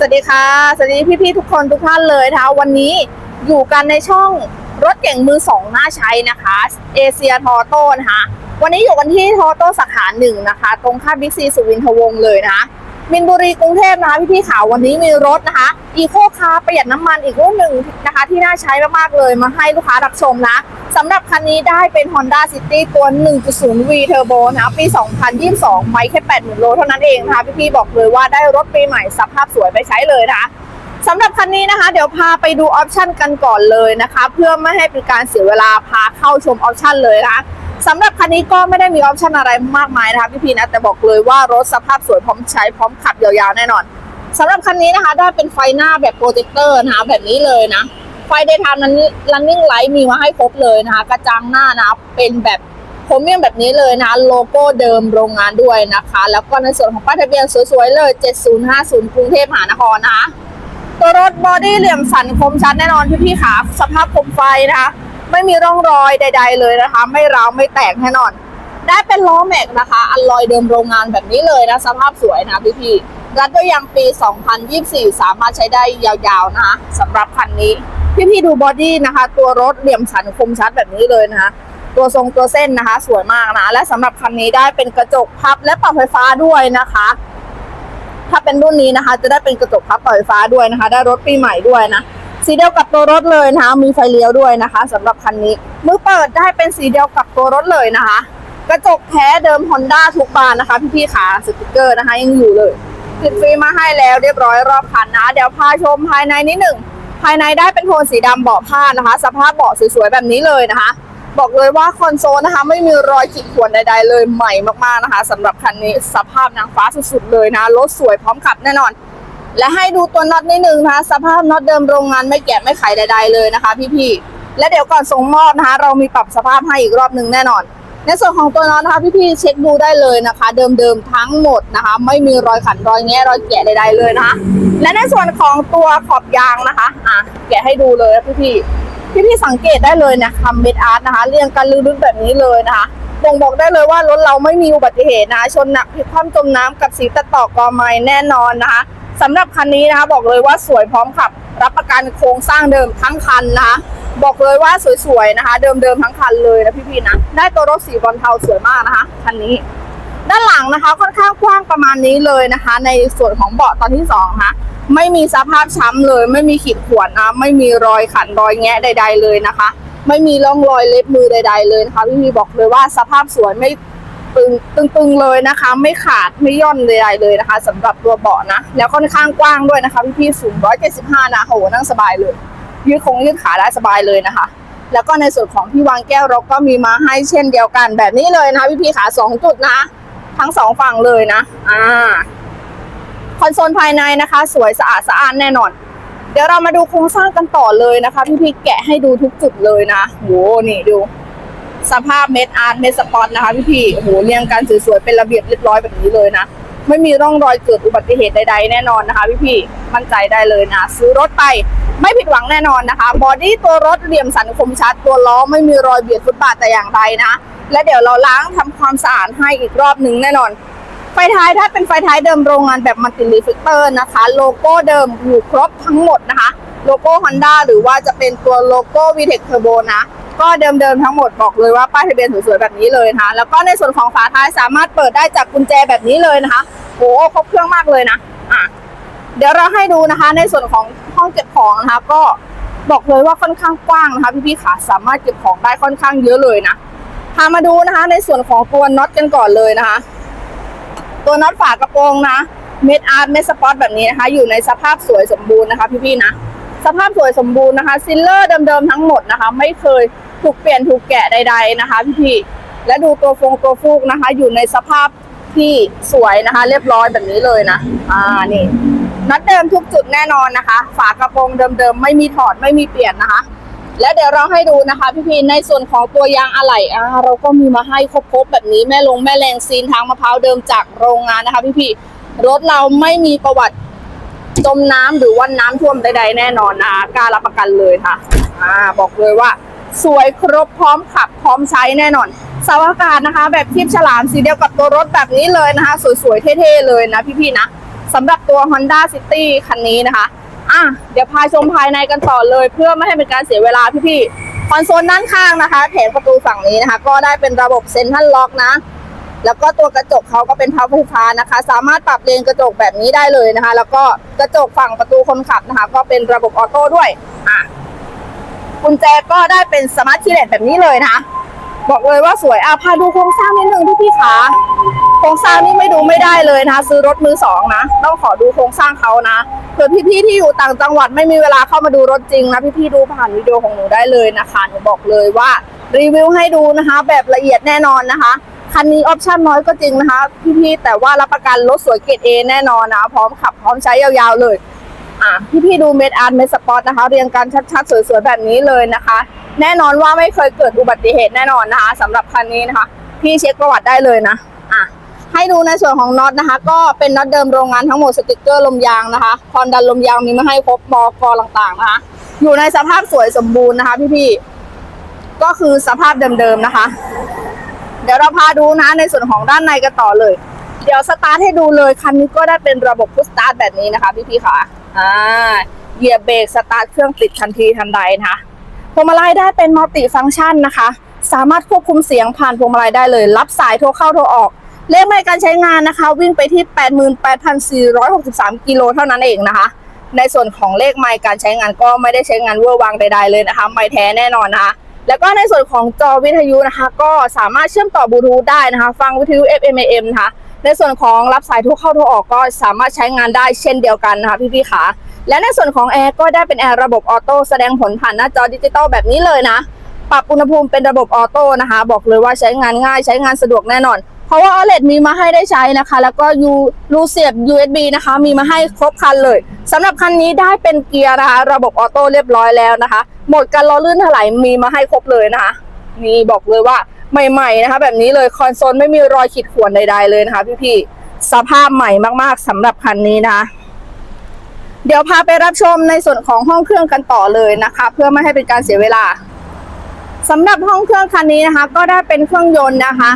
สวัสดีค่ะ สวัสดีพี่ๆทุกคนทุกท่านเลยนะคะวันนี้อยู่กันในช่องรถเก่งมือสองน่าใช้นะคะเอเชียทอโต้นะคะวันนี้อยู่กันที่ทอโต้สาขาหนึ่งนะคะ ตรงข้ามบิ๊กซีสุวินทวงศ์เลยนะคะ มินบุรีกรุงเทพนะคะพี่ๆข่าววันนี้มีรถนะคะอีโคคาร์ประหยัดน้ำมันอีกรุ่นหนึ่งนะคะ ที่น่าใช้มากๆเลยมาให้ลูกค้ารับชมนะสำหรับคันนี้ได้เป็น Honda City ตัว 1.0V Turbo นะคะปี 2022 ไม่แค่ 80,000 โลเท่านั้นเองนะคะพี่ๆบอกเลยว่าได้รถปีใหม่สภาพสวยไปใช้เลยนะคะสำหรับคันนี้นะคะ เดี๋ยวพาไปดูออปชันกันก่อนเลยนะคะ เพื่อไม่ให้เป็นการเสียเวลาพาเข้าชมออปชันเลยนะคะ สำหรับคันนี้ก็ไม่ได้มีออปชันอะไรมากมายนะคะพี่ๆนะแต่บอกเลยว่ารถสภาพสวยพร้อมใช้พร้อมขับยาวๆแน่นอนสำหรับคันนี้นะคะได้เป็นไฟหน้าแบบโปรเจคเตอร์นะคะแบบนี้เลยนะไฟเดย์ไทม์นั้น running light มีมาให้ครบเลยนะคะกระจังหน้านะเป็นแบบโครเมียมแบบนี้เลยนะโลโก้เดิมโรงงานด้วยนะคะ แล้วก็ในส่วนของป้ายทะเบียนสวยๆเลย 7050 กรุงเทพมหานครนะคะตัวรถบอดี้เหลี่ยมสันคมชัดแน่นอนพี่พี่ๆขาสภาพคมไฟนะคะ ไม่มีร่องรอยใด ๆ เลยนะคะ ไม่ร้าวไม่แตกแน่นอน ได้เป็นล้อแม็กนะคะ อัลลอยเดิมโรงงานแบบนี้เลยนะสภาพสวยนะพี่ๆรัดด้วยยางปี 2024 สามารถใช้ได้ยาวๆนะคะสำหรับคันนี้ พี่ๆดูบอดี้นะคะ ตัวรถเหลี่ยมสันคมชัดแบบนี้เลยนะคะตัวทรงตัวเส้นนะคะ สวยมากนะ และสำหรับคันนี้ได้เป็นกระจกพับและปรับไฟฟ้าด้วยนะคะ ถ้าเป็นรุ่นนี้นะคะ จะได้เป็นกระจกพับปรับไฟฟ้าด้วยนะคะ ได้รถปีใหม่ด้วยนะ สีเดียวกับตัวรถเลยนะคะ มีไฟเลี้ยวด้วยนะคะสำหรับคันนี้ มือเปิดได้เป็นสีเดียวกับตัวรถเลยนะคะ กระจกแท้เดิม Honda ทุกบานนะคะ พี่ๆขาสติกเกอร์นะคะ ยังอยู่เลยติดฟรีมาให้แล้วเรียบร้อยรอบคันนะ เดี๋ยวพาชมภายในนิดหนึ่งภายในได้เป็นโทนสีดำเบาะผ้านะคะ สภาพเบาะสวยๆแบบนี้เลยนะคะ บอกเลยว่าคอนโซลนะคะ ไม่มีรอยขีดข่วนใดๆเลยใหม่มากๆนะคะสำหรับคันนี้สภาพนางฟ้าสุดๆเลยนะรถสวยพร้อมขับแน่นอน และให้ดูตัวน็อตนิดนึงนะคะสภาพน็อตเดิมโรงงานไม่แกะไม่ไขใด ๆ เลยนะคะ พี่ๆและเดี๋ยวก่อนส่งมอบนะคะ เรามีปรับสภาพให้อีกรอบหนึ่งแน่นอน ในส่วนของตัวน็อตนะคะพี่ๆเช็คดูได้เลยนะคะ เดิมๆทั้งหมดนะคะ ไม่มีรอยขันรอยแงะรอยแกะใด ๆ เลยนะคะ และในส่วนของตัวขอบยางนะคะอะแกะให้ดูเลยพี่ๆพี่ๆสังเกตได้เลยนะคำเม็ดอาร์ตนะคะเรียงกันลึกๆแบบนี้เลยนะคะบ่งบอกได้เลยว่ารถเราไม่มีอุบัติเหตุนะคะชนหนักพลิกคว่ำจมน้ำกับสีตัดต่อกอไม้แน่นอนนะคะ สำหรับคันนี้นะคะบอกเลยว่าสวยพร้อมขับ รับประกันโครงสร้างเดิมทั้งคันนะคะบอกเลยว่าสวยๆนะคะ เดิมๆทั้งคันเลยนะพี่ๆนะได้ตัวรถสีบอลเทาสวยมากนะคะคันนี้ ด้านหลังนะคะค่อนข้างกว้างประมาณนี้เลยนะคะ ในส่วนของเบาะตอนที่สองนะคะไม่มีสภาพช้ำเลย ไม่มีขีดข่วนนะไม่มีรอยขันรอยแงะใด ๆเลยนะคะ ไม่มีร่องรอยเล็บมือใด ๆ เลยนะคะพี่พีบอกเลยว่าสภาพสวยไม่ ตึงตึงๆเลยนะคะ ไม่ขาดไม่ย่อนใดๆเลยนะคะสำหรับตัวเบาะนะ แล้วค่อนข้างกว้างด้วยนะคะพี่ๆสูง175นะโหนั่งสบายเลยยืดคงยืดขาได้สบายเลยนะคะ แล้วก็ในส่วนของที่วางแก้วเราก็มีมาให้เช่นเดียวกันแบบนี้เลยนะคะพี่ๆขาสองจุดนะทั้งสองฝั่งเลยนะ อ่า คอนโซลภายในนะคะ สวยสะอาดสะอ้านแน่นอน เดี๋ยวเรามาดูโครงสร้างกันต่อเลยนะคะ พี่พี่ๆแกะให้ดูทุกจุดเลยนะโหนี่ดู สภาพเม็ดอาร์ตเม็ดสปอตนะคะพี่พี่โหเรียงกันสวยๆเป็นระเบียบเรียบร้อยแบบนี้เลยนะ ไม่มีร่องรอยเกิดอุบัติเหตุใดๆแน่นอนนะคะพี่พี่มั่นใจได้เลยนะ ซื้อรถไปไม่ผิดหวังแน่นอนนะคะ บอดี้ตัวรถเหลี่ยมสันคมชัด ตัวล้อไม่มีรอยเบียดฟุตบาทแต่อย่างใดนะ และเดี๋ยวเราล้างทำความสะอาดให้อีกรอบหนึ่งแน่นอน ไฟท้ายถ้าเป็นไฟท้ายเดิมโรงงานแบบมัลติรีฟิกเตอร์นะคะ โลโก้เดิมอยู่ครบทั้งหมดนะคะ โลโก้ Honda หรือว่าจะเป็นตัวโลโก้ VTEC Turbo นะ ก็เดิมๆทั้งหมดบอกเลยว่าป้ายทะเบียนสวยๆแบบนี้เลยนะคะ แล้วก็ในส่วนของฝาท้ายสามารถเปิดได้จากกุญแจแบบนี้เลยนะคะโอ้ครบเครื่องมากเลยนะอะเดี๋ยวเราให้ดูนะคะ ในส่วนของห้องเก็บของนะคะ ก็บอกเลยว่าค่อนข้างกว้างนะคะพี่ๆขาสามารถเก็บของได้ค่อนข้างเยอะเลยนะพามาดูนะคะ ในส่วนของตัวน็อตกันก่อนเลยนะคะ ตัวน็อตฝากระโปรงนะเม็ดอาร์ตเม็ดสปอตแบบนี้นะคะ อยู่ในสภาพสวยสมบูรณ์นะคะพี่ๆนะสภาพสวยสมบูรณ์นะคะซิลเลอร์เดิมๆทั้งหมดนะคะ ไม่เคย ถูกเปลี่ยนถูกแกะใด ๆนะคะพี่ๆและดูตัวฟงตัวฟูกนะคะ อยู่ในสภาพที่สวยนะคะ เรียบร้อยแบบนี้เลยนะอ่านี่น็อตเดิมทุกจุดแน่นอนนะคะ ฝากระโปรงเดิมๆไม่มีถอดไม่มีเปลี่ยนนะคะ และเดี๋ยวเราให้ดูนะคะพี่ๆในส่วนของตัวยางอะไหล่อ่าเราก็มีมาให้ครบๆแบบนี้แม่ลงแม่แรงซีนทางมะพร้าวเดิมจากโรงงานนะคะ พี่ๆรถเราไม่มีประวัติจมน้ำหรือว่าน้ำท่วมใดๆแน่นอนนะคะกล้ารับประกันเลยค่ะ อ่า บอกเลยว่า สวยครบพร้อมขับพร้อมใช้แน่นอนสาอากาศนะคะ แบบทิพฉลามสีเดียวกับตัวรถแบบนี้เลยนะคะ สวยๆ เท่ๆ เลยนะพี่ๆนะสำหรับตัว Honda City คันนี้นะคะ อะ เดี๋ยวพาชมภายในกันต่อเลยเพื่อไม่ให้เป็นการเสียเวลาพี่ๆคอนโซลด้านข้างนะคะ แผงประตูฝั่งนี้นะคะ ก็ได้เป็นระบบเซ็นทรัลล็อกนะ แล้วก็ตัวกระจกเขาก็เป็นพับไฟฟ้านะคะ สามารถปรับเลนกระจกแบบนี้ได้เลยนะคะ แล้วก็กระจกฝั่งประตูคนขับนะคะ ก็เป็นระบบออโต้ด้วย อะ กุญแจก็ได้เป็นสมาร์ทคีย์เลสแบบนี้เลยนะ บอกเลยว่าสวยอะพาดูโครงสร้างนิดนึงพี่พี่ขาโครงสร้างนี่ไม่ดูไม่ได้เลยนะคะซื้อรถมือสองนะต้องขอดูโครงสร้างเขานะเผื่อพี่ๆที่อยู่ต่างจังหวัดไม่มีเวลาเข้ามาดูรถจริงนะพี่ๆดูผ่านวิดีโอของหนูได้เลยนะคะหนูบอกเลยว่ารีวิวให้ดูนะคะ แบบละเอียดแน่นอนนะคะคันนี้ออปชั่นน้อยก็จริงนะคะพี่ๆแต่ว่ารับประกันรถสวยเกรดเอแน่นอนนะพร้อมขับพร้อมใช้ยาวๆเลย อะพี่ๆดูเม็ดอาร์ตเม็ดสปอตนะคะ เรียงกันชัดๆ สวยๆ แบบนี้เลยนะคะ แน่นอนว่าไม่เคยเกิดอุบัติเหตุแน่นอนนะคะสำหรับคันนี้นะคะ พี่เช็คประวัติได้เลยนะอะให้ดูในส่วนของน็อตนะคะ ก็เป็นน็อตเดิมโรงงานทั้งหมดสติกเกอร์ลมยางนะคะความดันลมยางมีมาให้ครบบอกอต่างๆนะคะ อยู่ในสภาพสวยสมบูรณ์นะคะ พี่ๆก็คือสภาพเดิมๆนะคะ เดี๋ยวเราพาดูนะในส่วนของด้านในกันต่อเลย เดี๋ยวสตาร์ทให้ดูเลยคันนี้ก็ได้เป็นระบบพุชสตาร์ทแบบนี้นะคะ พี่ๆค่ะ อ่าเหยียบเบรกสตาร์ทเครื่องติดทันทีทันใดนะคะพวงมาลัยได้เป็นมัลติฟังก์ชันนะคะ สามารถควบคุมเสียงผ่านพวงมาลัยได้เลย รับสายโทรเข้าโทรออก เลขไม่การใช้งานนะคะ วิ่งไปที่ 88,463 กิโลเท่านั้นเองนะคะ ในส่วนของเลขไมล์การใช้งานก็ไม่ได้ใช้งานเวอร์วังใด ๆเลยนะคะ ไม่แท้แน่นอนนะคะแล้วก็ในส่วนของจอวิทยุนะคะ ก็สามารถเชื่อมต่อบลูทูธได้นะคะ ฟังวิทยุ FM AM นะคะ ในส่วนของรับสายทุกเข้าโทรออกก็สามารถใช้งานได้เช่นเดียวกันนะคะพี่ๆขาและในส่วนของแอร์ก็ได้เป็นแอร์ระบบออโต้แสดงผลผ่านหน้าจอดิจิตอลแบบนี้เลยนะ ปรับอุณหภูมิเป็นระบบออโต้นะคะ บอกเลยว่าใช้งานง่ายใช้งานสะดวกแน่นอน เพราะว่า OLED มีมาให้ได้ใช้นะคะ แล้วก็ยูรูเสียบ USB นะคะ มีมาให้ครบคันเลยสำหรับคันนี้ได้เป็นเกียร์นะคะระบบออโต้เรียบร้อยแล้วนะคะหมดกันล้อลื่นถลายมีมาให้ครบเลยนะคะนี่บอกเลยว่า ใหม่ๆนะคะ แบบนี้เลยคอนโซลไม่มีรอยขีดข่วนใดๆเลยนะคะพี่ๆสภาพใหม่มากๆสำหรับคันนี้นะคะเดี๋ยวพาไปรับชมในส่วนของห้องเครื่องกันต่อเลยนะคะ เพื่อไม่ให้เป็นการเสียเวลาสำหรับห้องเครื่องคันนี้นะคะ ก็ได้เป็นเครื่องยนต์นะคะ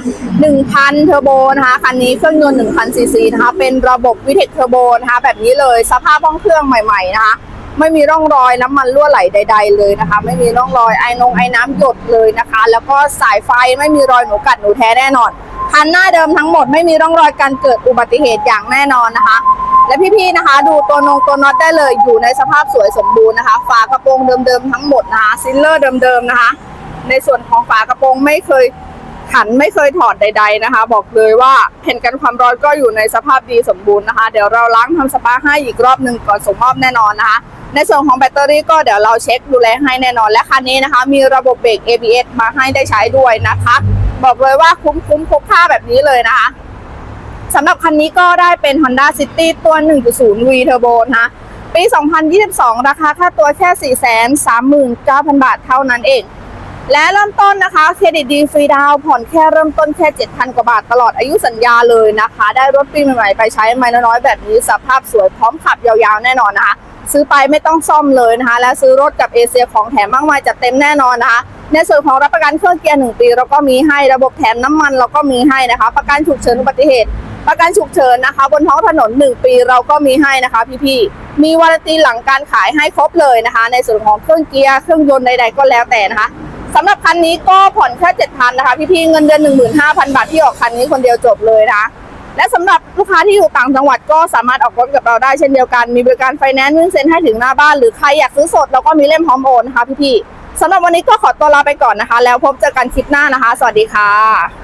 1,000 เทอร์โบนะคะคันนี้เครื่องยนต์ 1,000ซีซีนะคะ เป็นระบบวิเทคเทอร์โบนะคะ แบบนี้เลยสภาพห้องเครื่องใหม่ ๆ นะคะ ไม่มีร่องรอยน้ำมันรั่วไหลใด ๆ เลยนะคะ ไม่มีร่องรอยไอ้นงไอ้น้ำหยดเลยนะคะ แล้วก็สายไฟไม่มีรอยหนูกัดหนูแท้แน่นอนคันหน้าเดิมทั้งหมดไม่มีร่องรอยการเกิดอุบัติเหตุอย่างแน่นอนนะคะ และพี่ๆนะคะ ดูตัวนงตัวน็อตได้เลยอยู่ในสภาพสวยสมบูรณ์นะคะ ฝากระโปรงเดิมๆทั้งหมดนะคะซิลเลอร์เดิมๆนะคะ ในส่วนของฝากระโปรงไม่เคยขันไม่เคยถอดใด ๆนะคะ บอกเลยว่าแผ่นกันความร้อนก็อยู่ในสภาพดีสมบูรณ์นะคะ เดี๋ยวเราล้างทำสปาให้อีกรอบหนึ่งก่อนส่งมอบแน่นอนนะคะ ในส่วนของแบตเตอรี่ก็เดี๋ยวเราเช็คดูแลให้แน่นอนและคันนี้นะคะ มีระบบเบรก ABS มาให้ได้ใช้ด้วยนะคะ บอกเลยว่าคุ้มคุ้มคุ้มค่าแบบนี้เลยนะคะสำหรับคันนี้ก็ได้เป็น Honda City ตัว 1.0 V Turbo นะคะปี 2022 ราคาค่าตัวแค่ 439,000 บาทเท่านั้นเอง และเริ่มต้นนะคะ เครดิตดีฟรีดาวผ่อนแค่เริ่มต้นแค่ 7,000 กว่าบาทตลอดอายุสัญญาเลยนะคะ ได้รถปีใหม่ๆไปใช้ไม่น้อยๆแบบนี้สภาพสวยพร้อมขับยาวๆแน่นอนนะคะ ซื้อไปไม่ต้องซ่อมเลยนะคะ และซื้อรถกับเอเชียของแถมมากมายจัดเต็มแน่นอนนะคะ ในส่วนของรับประกันเครื่องเกียร์หนึ่งปีเราก็มีให้ระบบแถมน้ำมันเราก็มีให้นะคะ ประกันฉุกเฉินอุบัติเหตุ ประกันฉุกเฉินนะคะ บนท้องถนน 1 ปีเราก็มีให้นะคะ พี่ๆมีวารันตีหลังการขายให้ครบเลยนะคะ ในส่วนของเครื่องเกียร์เครื่องยนต์ใด ๆ ก็แล้วแต่นะคะสำหรับคันนี้ก็ผ่อนแค่7,000นะคะพี่ๆเงินเดือน 15,000 บาทที่ออกคันนี้คนเดียวจบเลยนะคะ และสำหรับลูกค้าที่อยู่ต่างจังหวัดก็สามารถออกรถกับเราได้เช่นเดียวกัน มีบริการไฟแนนซ์วิ่งเซ็นให้ถึงหน้าบ้าน หรือใครอยากซื้อสดเราก็มีเล่มพร้อมโอนนะคะพี่ๆสำหรับวันนี้ก็ขอตัวลาไปก่อนนะคะ แล้วพบเจอกันคลิปหน้านะคะ สวัสดีค่ะ